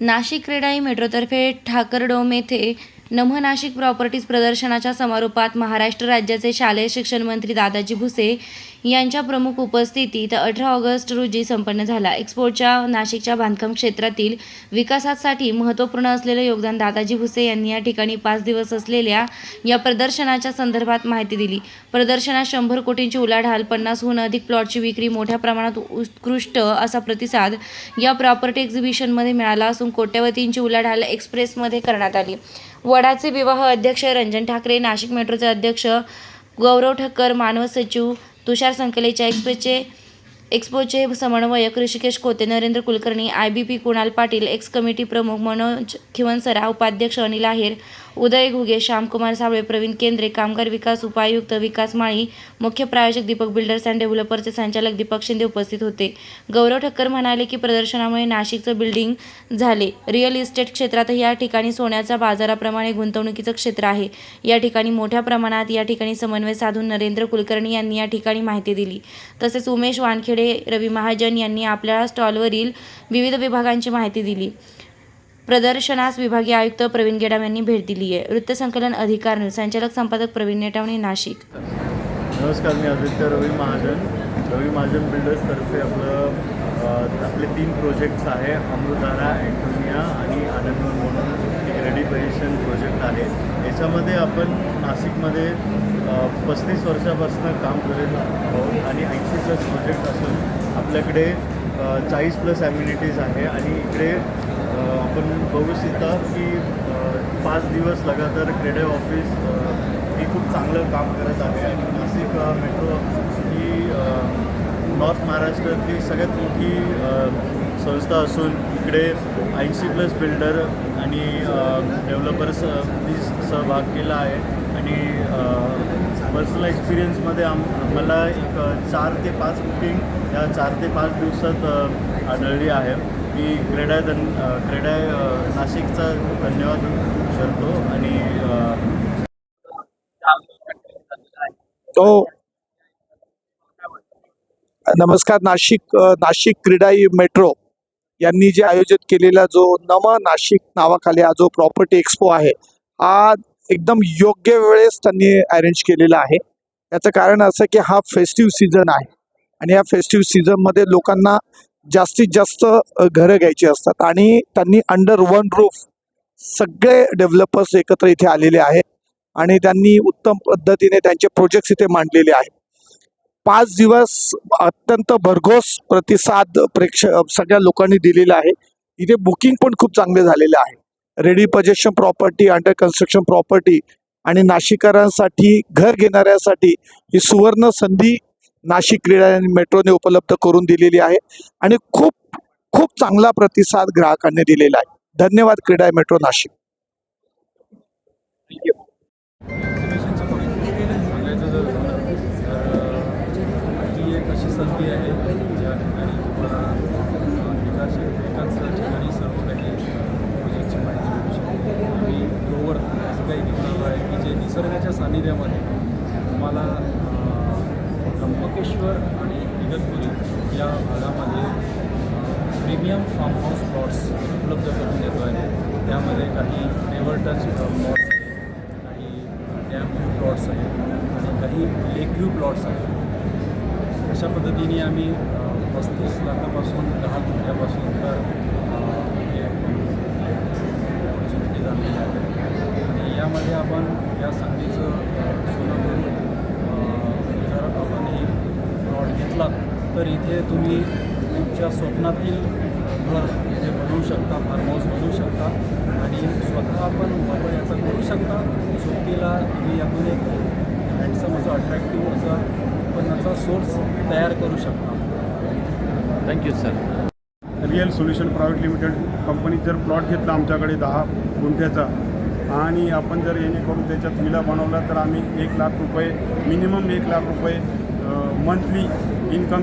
नाशिक क्रेडाई मेट्रोतर्फे ठाकरडोम येथे नमनाशिक प्रॉपर्टीज प्रदर्शनाच्या समारोपात महाराष्ट्र राज्याचे शालेय शिक्षण मंत्री दादाजी भुसे यांच्या प्रमुख उपस्थितीत अठरा ऑगस्ट रोजी संपन्न झाला. एक्सपोर्टच्या नाशिकच्या बांधकाम क्षेत्रातील विकासासाठी महत्त्वपूर्ण असलेले योगदान दादाजी भुसे यांनी या ठिकाणी पाच दिवस असलेल्या या प्रदर्शनाच्या संदर्भात माहिती दिली. प्रदर्शनात शंभर कोटींची उलाढाल पन्नासहून अधिक प्लॉटची विक्री मोठ्या प्रमाणात उत्कृष्ट असा प्रतिसाद या प्रॉपर्टी एक्झिबिशनमध्ये मिळाला असून कोट्यवतींची उलाढाल एक्सप्रेसमध्ये करण्यात आली. वडाचे विवाह अध्यक्ष रंजन ठाकरे नाशिक मेट्रोचे अध्यक्ष गौरव ठक्कर मानव सचिव तुषार संकलेच्या एक्सप्रेसचे एक्सपोचे समन्वयक Rishikesh Khote Narendra Kulkarni I B P Kunal Patil ex committee प्रमुख मनोज खिवनसरा उपाध्यक्ष अनिल आहेर उदय घुगे श्यामकुमार साबळे प्रवीण केंद्रे कामगार विकास उपायुक्त विकास माळी मुख्य प्रायोजक दीपक बिल्डर्स अँड डेव्हलपरचे संचालक दीपक शिंदे उपस्थित होते. गौरव ठक्कर म्हणाले की प्रदर्शनामुळे नाशिकचं बिल्डिंग झाले. रिअल इस्टेट क्षेत्रातही या ठिकाणी सोन्याच्या बाजाराप्रमाणे गुंतवणुकीचं क्षेत्र आहे. या ठिकाणी मोठ्या प्रमाणात या ठिकाणी समन्वय साधून नरेंद्र कुलकर्णी यांनी या ठिकाणी माहिती दिली. तसेच उमेश वानखेडे रवी महाजन यांनी आपल्या स्टॉलवरील विविध विभागांची माहिती दिली. प्रदर्शनास विभागीय आयुक्त प्रवीण गेडाम यांनी भेट दिली आहे वृत्तसंकलन अधिकार संचालक संपादक प्रवीण नेटावणे नाशिक. नमस्कार मी आदित्य रवी महाजन. रवी महाजन बिल्डर्सतर्फे आपलं आपले तीन प्रोजेक्ट्स आहे. अमृतारा अँटोनिया आणि आनंद म्हणून एक रेडी पोझिशन प्रोजेक्ट आहे. याच्यामध्ये आपण नाशिकमध्ये पस्तीस वर्षापासून काम करत आहोत आणि ऐंशी प्लस प्रोजेक्ट असून आपल्याकडे चाळीस प्लस ॲम्युनिटीज आहे. आणि इकडे आपण बघू शकता की पाच दिवस लगातार क्रेडे ऑफिस ही खूप चांगलं काम करत आहे. आणि नाशिक मेट्रो ही नॉर्थ महाराष्ट्रातली सगळ्यात मोठी संस्था असून इकडे ऐंशी प्लस बिल्डर आणि डेव्हलपर्स सहभाग केला आहे. आणि पर्सनल एक्सपिरियन्समध्ये आम आम्हाला एक चार ते पाच बुकिंग या चार ते पाच दिवसात आढळली आहे. मी क्रेडाय धन क्रेडाय नाशिकचा धन्यवाद करतो आणि तो नमस्कार नाशिक नाशिक क्रीडाई मेट्रो. यांनी जे आयोजित केलेला जो नवा नाशिक नावाखाली हा जो प्रॉपर्टी एक्सपो आहे हा एकदम योग्य वेळेस त्यांनी अरेंज केलेला आहे. याचं कारण असं की हा फेस्टिव्ह सीझन आहे आणि या फेस्टिव्ह सीझनमध्ये लोकांना जास्तीत जास्त घरं घ्यायची असतात आणि त्यांनी अंडर वन रूफ सगळे डेव्हलपर्स एकत्र इथे आलेले आहेत आणि त्यांनी उत्तम पद्धतीने त्यांचे प्रोजेक्ट्स इथे मांडलेले आहेत. पाच दिवस अत्यंत भरघोस प्रतिसाद प्रेक्षक सगळ्या लोकांनी दिलेला आहे. इथे बुकिंग पण खूप चांगले झालेले आहे. Ready possession property under construction property आणि नाशिकरांसाठी घर घेणाऱ्यासाठी ही सुवर्ण संधी नाशिक क्रीडा आणि मेट्रोने उपलब्ध करून दिलेली आहे आणि खूप खूप चांगला प्रतिसाद ग्राहकांनी दिलेला आहे. धन्यवाद क्रीडा मेट्रो नाशिक एक्झिबिशनच्या बाबतीत सांगायचं जर झालं तर ही एक अशी संधी आहे ज्या ठिकाणी तुम्हाला एकाच एकाच ठिकाणी सर्व काही प्रोजेक्टची माहिती मिळू शकते आम्ही ग्रोवर असं काही घेतलेलं आहे की जे निसर्गाच्या सानिध्यामध्ये तुम्हाला अं, त्र्यंबकेश्वर आणि इगतपुरी या भागामध्ये प्रीमियम फार्म हाऊस प्लॉट्स उपलब्ध करून देतो आहे. त्यामध्ये काही नेवर प्लॉट्स आहेत काही डॅम प्लॉट्स आहेत आणि काही लेक प्लॉट्स आहेत. अशा पद्धतीने आम्ही पस्तीस लाखापासून दहा गुंठ्यापासून तर हे ऑपॉर्च्युनिटीज आणलेल्या आहेत आणि यामध्ये आपण या संधीचं अ, सोनं करून अ, जर आपण हे प्लॉट घेतला तर इथे तुम्ही तुमच्या स्वप्नातील घर इथे बनवू शकता फार्म हाऊस बनवू शकता आणि स्वतः आपण वापर याचा करू शकता. सुट्टीला तुम्ही यातून एक हँडसम असं अट्रॅक्टिव्ह असा उत्पन्नाचा सोर्स तयार करू शकता. Thank you sir real solution private limited कंपनीत जर प्लॉट घेतला आमच्याकडे दहा गुंठ्याचा आणि आपण जर येणेकरून त्याच्यात विला बनवला तर आम्ही एक लाख रुपये मिनिमम एक लाख रुपये मंथली इन्कम